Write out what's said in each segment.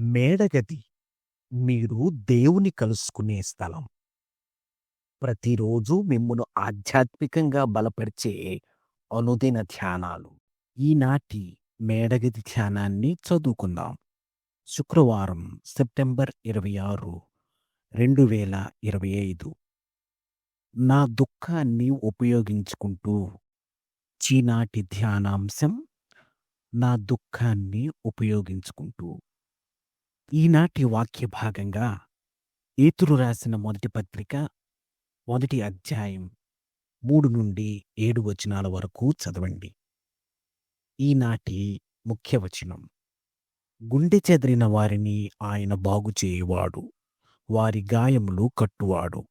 మేడగది మీరు దేవుని కలుసుకునే స్థలం. ప్రతిరోజు మిమ్మును ఆధ్యాత్మికంగా బలపరిచే అనుదిన ధ్యానాలు. ఈనాటి మేడగది ధ్యానాన్ని చదువుకుందాం. శుక్రవారం సెప్టెంబర్ ఇరవై ఆరు రెండు వేల ఇరవై ఐదు నా దుఃఖాన్ని ఉపయోగించుకుంటూ చీనాటి ధ్యానాంశం నా దుఃఖాన్ని ఉపయోగించుకుంటూ ఈనాటి వాక్య భాగంగా ఏతురు రాసిన మొదటి పత్రిక మొదటి అధ్యాయం మూడు నుండి ఏడు వచనాల వరకు చదవండి. ఈనాటి ముఖ్య వచనం. గుండె చెదిరిన వారిని ఆయన బాగు చేయువాడు వారి గాయములు కట్టువాడు.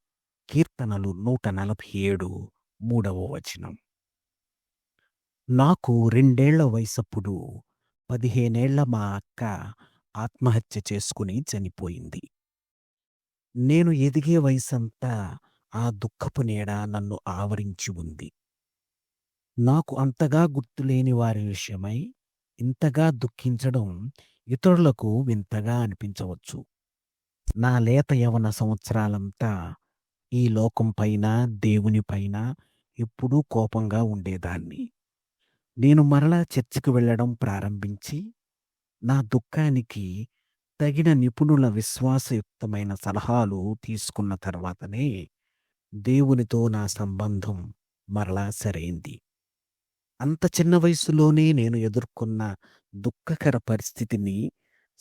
కీర్తనలు నూట నలభై ఏడు మూడవ వచనం. నాకు రెండేళ్ళ వయసప్పుడు పదిహేనేళ్ళ మా అక్క ఆత్మహత్య చేసుకుని చనిపోయింది. నేను ఎదిగే వయసంతా ఆ దుఃఖపు నీడ నన్ను ఆవరించి ఉంది. నాకు అంతగా గుర్తులేని వారి విషయమై ఇంతగా దుఃఖించడం ఇతరులకు వింతగా అనిపించవచ్చు. నా లేత యవన సంవత్సరాలంతా ఈ లోకంపైన దేవునిపైన ఎప్పుడూ కోపంగా ఉండేదాన్ని. నేను మరలా చర్చికి వెళ్ళడం ప్రారంభించి నా దుఃఖానికి తగిన నిపుణుల విశ్వాసయుక్తమైన సలహాలు తీసుకున్న తర్వాతనే దేవునితో నా సంబంధం మరలా సరైంది. అంత చిన్న వయసులోనే నేను ఎదుర్కొన్న దుఃఖకర పరిస్థితిని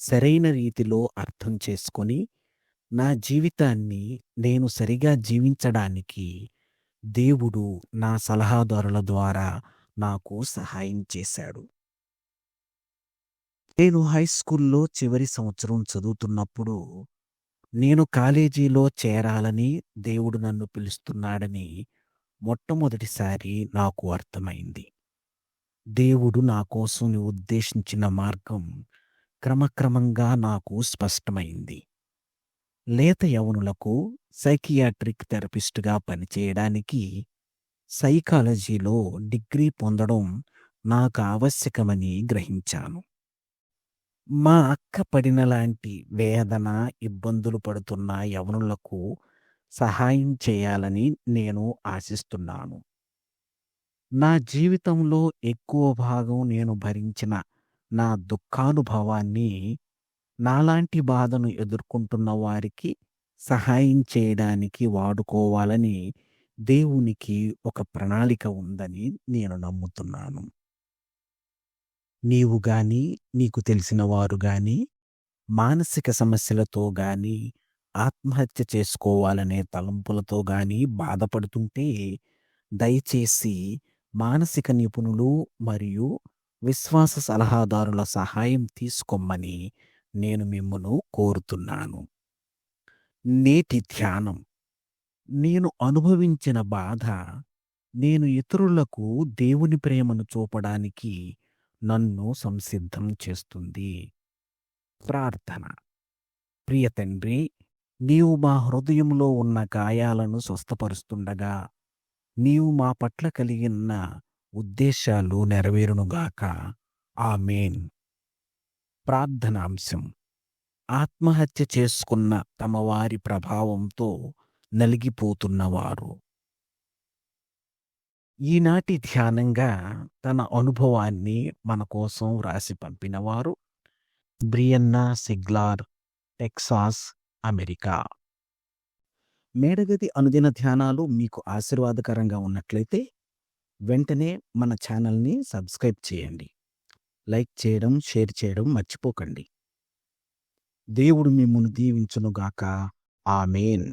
సరైన రీతిలో అర్థం చేసుకొని నా జీవితాన్ని నేను సరిగా జీవించడానికి దేవుడు నా సలహాదారుల ద్వారా నాకు సహాయం చేశాడు. నేను హై స్కూల్లో చివరి సంవత్సరం చదువుతున్నప్పుడు నేను కాలేజీలో చేరాలని దేవుడు నన్ను పిలుస్తున్నాడని మొట్టమొదటిసారి నాకు అర్థమైంది. దేవుడు నా కోసం ఉద్దేశించిన మార్గం క్రమక్రమంగా నాకు స్పష్టమైంది. లేత యవనులకు సైకియాట్రిక్ థెరపిస్ట్గా పనిచేయడానికి సైకాలజీలో డిగ్రీ పొందడం నాకు ఆవశ్యకమని గ్రహించాను. మా అక్క పడిన లాంటి వేదన ఇబ్బందులు పడుతున్న యవనులకు సహాయం చేయాలని నేను ఆశిస్తున్నాను. నా జీవితంలో ఎక్కువ భాగం నేను భరించిన నా దుఃఖానుభవాన్ని నాలాంటి బాధను ఎదుర్కొంటున్న వారికి సహాయం చేయడానికి వాడుకోవాలని దేవునికి ఒక ప్రణాళిక ఉందని నేను నమ్ముతున్నాను. నీవు గాని నీకు తెలిసిన వారు గాని మానసిక సమస్యలతో గాని ఆత్మహత్య చేసుకోవాలనే తలంపులతో గాని బాధపడుతుంటే దయచేసి మానసిక నిపుణులు మరియు విశ్వాస సలహాదారుల సహాయం తీసుకోమని నేను మిమ్మను కోరుతున్నాను. నేటి ధ్యానం. నేను అనుభవించిన బాధ నేను ఇతరులకు దేవుని ప్రేమను చూపడానికి నన్ను సంసిద్ధం చేస్తుంది. ప్రార్థన. ప్రియ తండ్రి నీవు మా హృదయంలో ఉన్న గాయాలను స్వస్థపరుస్తుండగా నీవు మా పట్ల కలిగిన ఉద్దేశాలు నెరవేరునుగాక మేన్ ప్రార్థనాంశం. ఆత్మహత్య చేసుకున్న తమ వారి ప్రభావంతో నలిగిపోతున్నవారు. ఈనాటి ధ్యానంగా తన అనుభవాన్ని మన కోసం రాసి పంపినవారు బ్రియన్నా సిగ్లార్ టెక్సాస్ అమెరికా. మేడగది అనుదిన ధ్యానాలు మీకు ఆశీర్వాదకరంగా ఉన్నట్లయితే వెంటనే మన ఛానల్ని సబ్స్క్రైబ్ చేయండి. లైక్ చేయడం షేర్ చేయడం మర్చిపోకండి. దేవుడు మిమ్మల్ని దీవించునుగాక. ఆమెన్.